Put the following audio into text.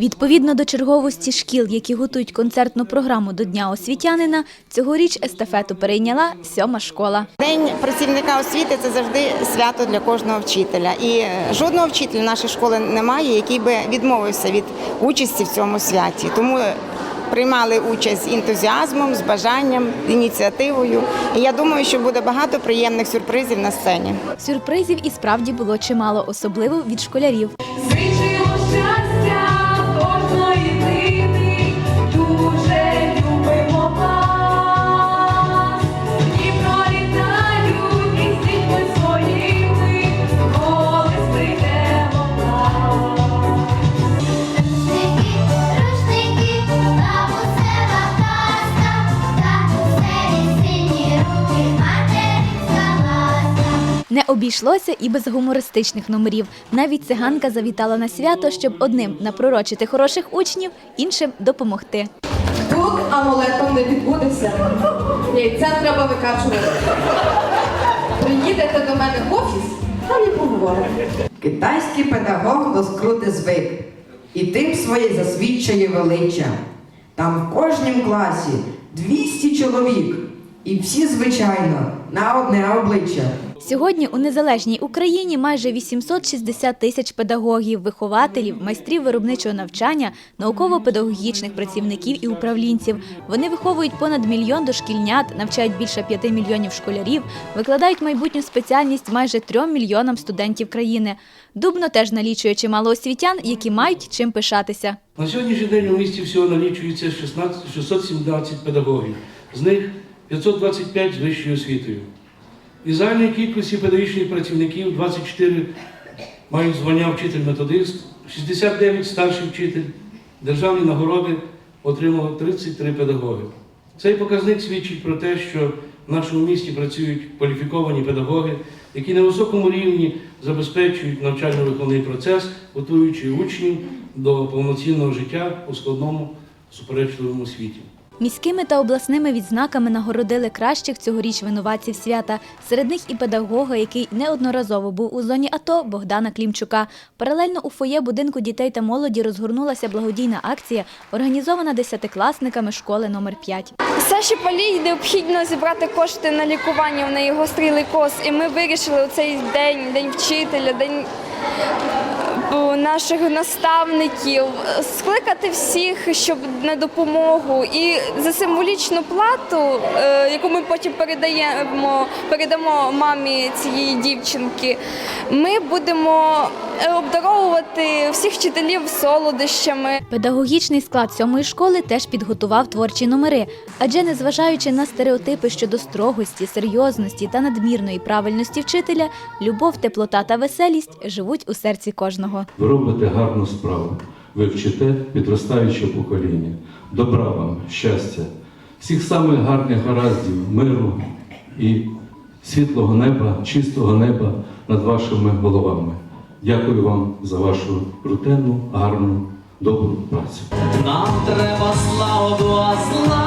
Відповідно до черговості шкіл, які готують концертну програму до Дня освітянина, цьогоріч естафету перейняла сьома школа. День працівника освіти це завжди свято для кожного вчителя. І е, жодного вчителя нашої школи немає, який би відмовився від участі в цьому святі. Тому приймали участь з ентузіазмом, з бажанням, ініціативою. І я думаю, що буде багато приємних сюрпризів на сцені. Сюрпризів і справді було чимало, особливо від школярів. Не обійшлося і без гумористичних номерів. Навіть циганка завітала на свято, щоб одним напророчити хороших учнів, іншим допомогти. Тут амулетом не відбудеться. Яйця треба викачувати. Приїдете до мене в офіс, там і поговоримо. Китайський педагог до скрути звик, і тим своє засвідчує велича. Там в кожнім класі 200 чоловік, і всі, звичайно, на одне обличчя. Сьогодні у незалежній Україні майже 860 тисяч педагогів, вихователів, майстрів виробничого навчання, науково-педагогічних працівників і управлінців. Вони виховують понад мільйон дошкільнят, навчають більше 5 мільйонів школярів, викладають майбутню спеціальність майже 3 мільйонам студентів країни. Дубно теж налічує чимало освітян, які мають чим пишатися. На сьогоднішній день у місті всього налічується 16, 617 педагогів, з них 525 з вищою освітою. Із загальної кількості педагогічних працівників 24 мають звання вчитель-методист, 69 старший вчитель, державні нагороди отримали 33 педагоги. Цей показник свідчить про те, що в нашому місті працюють кваліфіковані педагоги, які на високому рівні забезпечують навчально-виховний процес, готуючи учнів до повноцінного життя у складному суперечливому світі. Міськими та обласними відзнаками нагородили кращих цьогоріч винуватців свята. Серед них і педагога, який неодноразово був у зоні АТО Богдана Клімчука. Паралельно у фоє будинку дітей та молоді розгорнулася благодійна акція, організована десятикласниками школи номер 5 Саші Палій необхідно зібрати кошти на лікування. В неї гострий лейкоз. І ми вирішили у цей день, день вчителя, день наших наставників, скликати всіх, щоб на допомогу. І за символічну плату, е, яку ми потім передаємо, передамо мамі цієї дівчинки, ми будемо обдаровувати всіх вчителів солодощами. Педагогічний склад сьомої школи теж підготував творчі номери, адже незважаючи на стереотипи щодо строгості, серйозності та надмірної правильності вчителя, любов, теплота та веселість живуть у серці кожного. Ви робите гарну справу. Ви вчите підростаюче покоління. Добра вам, щастя, всіх самих гарних гараздів, миру і світлого неба, чистого неба над вашими головами. Дякую вам за вашу рутинну, гарну, добру працю. Нам треба славу, а зла